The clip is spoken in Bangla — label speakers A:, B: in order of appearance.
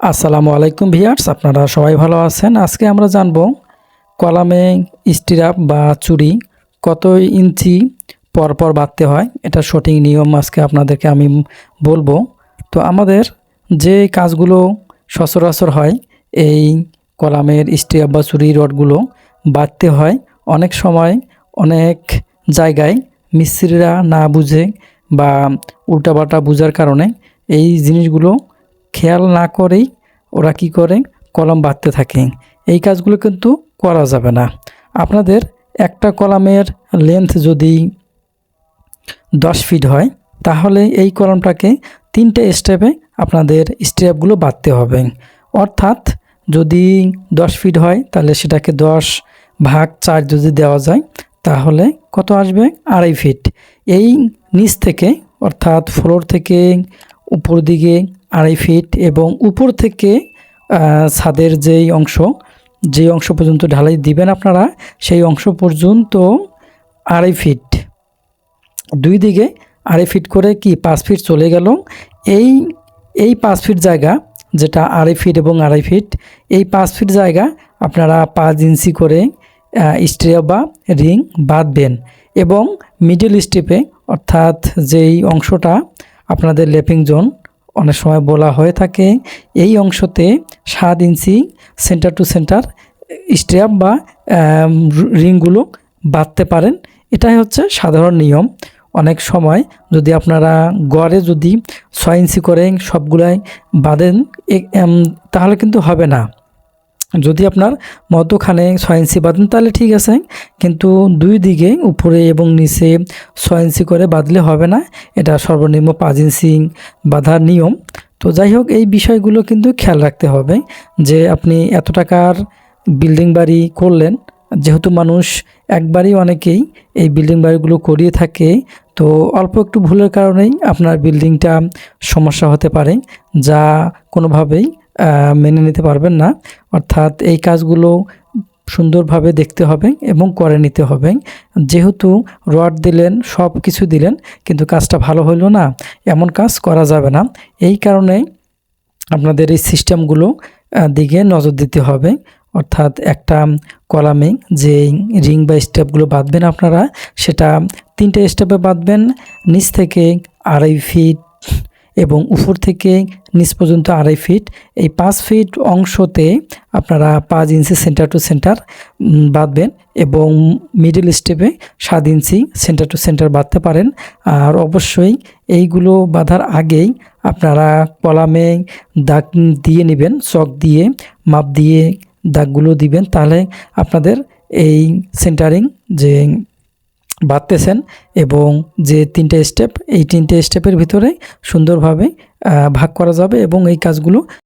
A: আসসালামু আলাইকুম ভিয়ার্স আপনারা সবাই ভালো আছেন? আজকে আমরা জানব কলামে স্টিরাপ বা চুরি কত ইঞ্চি পর পর বাঁধতে হয়, এটা সঠিক নিয়ম আজকে আপনাদেরকে আমি বলব। তো আমাদের যে কাজগুলো সচরাচর হয়, এই কলামের স্টিরাপ বা চুরি রডগুলো বাঁধতে হয়, অনেক সময় অনেক জায়গায় মিস্ত্রিরা না বুঝে বা উল্টাপাল্টা বোঝার কারণে এই জিনিসগুলো খেয়াল না করেই ওরা কি করে? কলম বাঁধতে থাকে। এই কাজগুলো কিন্তু করা যাবে না। আপনাদের একটা কলামের লেন্থ যদি দশ ফিট হয়, তাহলে এই কলমটাকে তিনটে স্টেপে আপনাদের স্টেপগুলো বাঁধতে হবে। অর্থাৎ যদি দশ ফিট হয়, তাহলে সেটাকে দশ ভাগ চার যদি দেওয়া যায়, তাহলে কত আসবে? আড়াই ফিট এই নিচ থেকে, অর্থাৎ ফ্লোর থেকে উপর দিকে আড়াই ফিট এবং উপর থেকে ছাদের যেই অংশ, যে অংশ পর্যন্ত ঢালাই দিবেন আপনারা, সেই অংশ পর্যন্ত আড়াই ফিট দুই দিকে আড়াই ফিট করে কি পাঁচ ফিট চলে গেল। এই এই পাঁচ ফিট জায়গা, যেটা আড়াই ফিট এবং আড়াই ফিট এই পাঁচ ফিট জায়গা আপনারা পাঁচ ইঞ্চি করে স্ট্রে বা রিং বাঁধবেন এবং মিডল স্টেপে অর্থাৎ যেই অংশটা আপনাদের লেপিং জোন অনেক সময় বলা হয়ে থাকে, এই অংশতে সাত inch centre to centre strap বা রিংগুলো বাঁধতে পারেন। এটাই হচ্ছে সাধারণ নিয়ম। অনেক সময় যদি আপনারা গড়ে যদি ছয় ইঞ্চি করে সবগুলাই বাঁধেন তাহলে কিন্তু হবে না। যদি আপনার মধ্যখানে ছয় ইঞ্চি বাঁধেন, তাহলে ঠিক আছে। কিন্তু দুই দিকে, উপরে এবং নিচে ছয় ইঞ্চি করে বাঁধলে হবে না। এটা সর্বনিম্ন পাঁচ ইঞ্চি বাঁধার নিয়ম। তো যাই হোক, এই বিষয়গুলো কিন্তু খেয়াল রাখতে হবে যে আপনি এত টাকার বিল্ডিং বাড়ি করলেন, যেহেতু মানুষ একবারই অনেকেই এই বিল্ডিং বাড়িগুলো করিয়ে থাকে, তো অল্প একটু ভুলের কারণেই আপনার বিল্ডিংটা সমস্যা হতে পারে, যা কোনোভাবেই মেনে নিতে পারবেন না। অর্থাৎ এই কাজগুলো সুন্দরভাবে দেখতে হবে এবং করে নিতে হবে। যেহেতু রড দিলেন, সব কিছু দিলেন, কিন্তু কাজটা ভালো হইল না, এমন কাজ করা যাবে না। এই কারণে আপনাদের এই সিস্টেমগুলো দিকে নজর দিতে হবে। অর্থাৎ একটা কলামে যে রিং বা স্টেপগুলো বাঁধবেন আপনারা, সেটা তিনটে স্টেপে বাঁধবেন। নিচ থেকে আড়াই ফিট এবং উপর থেকে নিচ পর্যন্ত আড়াই ফিট এই পাঁচ ফিট অংশতে আপনারা পাঁচ ইঞ্চি সেন্টার টু সেন্টার বাঁধবেন এবং মিডল স্টেপে সাত ইঞ্চি সেন্টার টু সেন্টার বাঁধতে পারেন। আর অবশ্যই এইগুলো বাঁধার আগেই আপনারা কলামে দাগ দিয়ে নেবেন, চক দিয়ে, মাপ দিয়ে দাগগুলো দিবেন। তাহলে আপনাদের এই সেন্টারিং যে বাঁধতেছেন এবং যে তিনটে স্টেপ এই তিনটে স্টেপের ভিতরে সুন্দরভাবে ভাগ করা যাবে এবং এই কাজগুলো